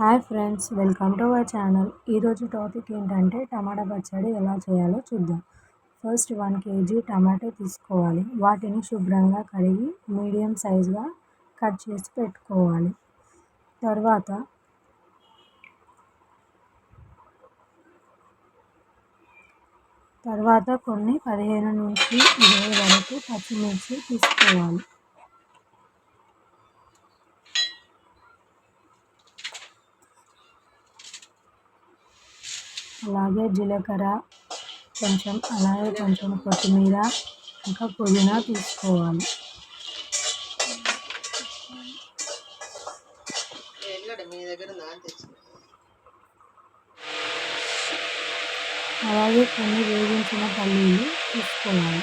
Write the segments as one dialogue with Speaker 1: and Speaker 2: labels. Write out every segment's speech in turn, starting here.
Speaker 1: Hi friends welcome to our channel. ఈరోజు topic ఏంటంటే టమాటా పచ్చడి ఎలా చేయాలో చూద్దాం. ఫస్ట్ వన్ కేజీ టమాటో తీసుకోవాలి. వాటిని శుభ్రంగా కడిగి మీడియం సైజ్గా కట్ చేసి పెట్టుకోవాలి. తర్వాత తర్వాత కొన్ని పదిహేను నుంచి ఇరవై వరకు పచ్చిమిర్చి తీసుకోవాలి. అలాగే జీలకర్ర కొంచెం అలాగే కొంచెం కొత్తిమీర ఇంకా పుదీనా తీసుకోవాలి. అలాగే కొన్ని వేగించిన పల్లీలు తీసుకోవాలి.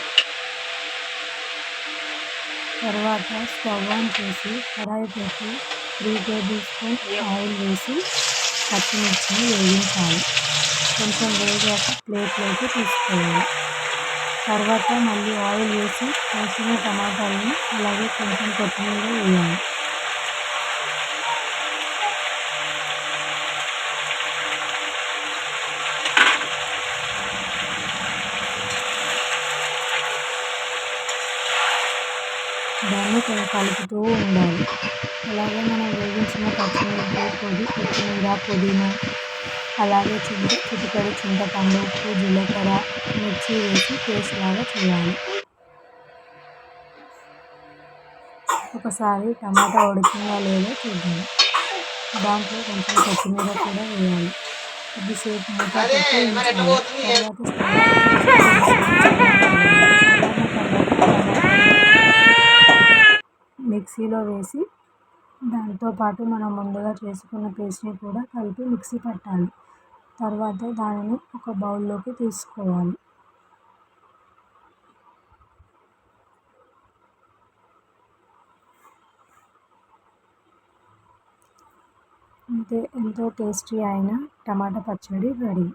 Speaker 1: తర్వాత స్టవ్ ఆన్ చేసి కడాయి పెట్టి త్రీ టేబుల్ స్పూన్ ఆయిల్ వేసి పచ్చిమిర్చిని వేగించాలి. కొంచెం వేగాక ప్లేట్లోకి తీసుకోవాలి. తర్వాత మళ్ళీ ఆయిల్ వేసి వేసిన టమాటాలని అలాగే కొంచెం కొత్తిమీర వేయాలి. దాన్ని కలుపుతూ ఉండాలి. అలాగే మనం వేగించిన పచ్చిమిరపకాయ పొడి కొత్తిమీర పుదీనా అలాగే చింత చిటికెడు చింతపండు ఉప్పు జీలకర్ర మిర్చి వేసి పేస్ట్ లాగా చేయాలి. ఒకసారి టమాటా ఉడికిందా లేదో చూద్దాం. దాంట్లో కొంచెం కొత్తిమీర కూడా వేయాలి. కొద్దిసేపు మూత పెట్టి మిక్సీలో వేసి దాంతోపాటు మనం ముందుగా చేసుకున్న పేస్ట్ని కూడా కలిపి మిక్సీ పట్టాలి. తర్వాత దానిని ఒక బౌల్లోకి తీసుకోవాలి. అంతే ఎంతో టేస్టీ అయిన టమాటా పచ్చడి రెడీ.